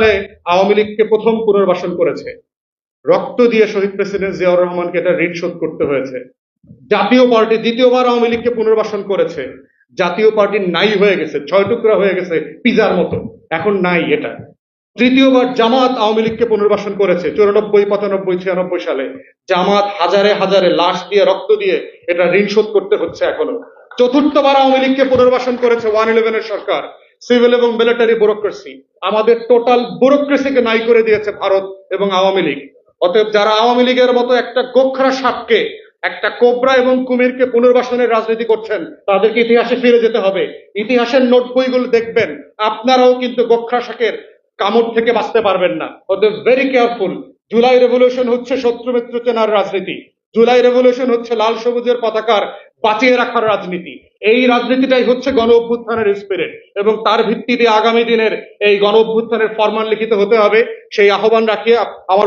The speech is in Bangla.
সালে আওয়ামী লীগকে প্রথম পুনর্বাসন করেছে। রক্ত দিয়ে শহীদ প্রেসিডেন্ট জিয়াউর রহমানকে এটা ঋণ শোধ করতে হয়েছে। জাতীয় পার্টি দ্বিতীয়বার আওয়ামী লীগকে পুনর্বাসন করেছে। জাতীয় পার্টি নাই হয়ে গেছে, ছয় টুকরা হয়ে গেছে পিজার মতো। এখন নাই এটা। তৃতীয়বার জামাত আওয়ামী লীগকে পুনর্বাসন করেছে, চুরানব্বই, পঁচানব্বই, ছিয়ানব্বই সালে। জামাত হাজারে হাজারে লাশ দিয়ে, রক্ত দিয়ে এটা ঋণ শোধ করতে হচ্ছে এখনও। চতুর্থবার আওয়ামী লীগকে পুনর্বাসন করেছে ওয়ান ইলেভেনের সরকার। সিভিল এবং মিলিটারি ব্যুরোক্রেসি। আমাদের টোটাল ব্যুরোক্রেসিকে নাই করে দিয়েছে ভারত এবং আওয়ামী লীগ। অতএব যারা আওয়ামী লীগের মতো একটা গোখরা সাপকে, একটা কোবরা এবং কুমিরকে পুনর্বাসনের রাজনীতি করছেন, তাদেরকে ইতিহাসে ফিরে যেতে হবে। ইতিহাসের নোট বইগুলো দেখবেন, আপনারাও কিন্তু গোখরা শাকের কামড় থেকে বাঁচতে পারবেন না। অতএব ভেরি কেয়ারফুল জুলাই রেভলিউশন হচ্ছে শত্রু মিত্র চেনার রাজনীতি। জুলাই রেভলিউশন হচ্ছে লাল সবুজের পতাকার বাঁচিয়ে রাখার রাজনীতি। এই রাজনীতিটাই হচ্ছে গণ অভ্যুত্থানের স্পিরিট এবং তার ভিত্তিতে আগামী দিনের এই গণ অভ্যুত্থানের ফরমান লিখিত হতে হবে। সেই আহ্বান রাখিয়ে আমার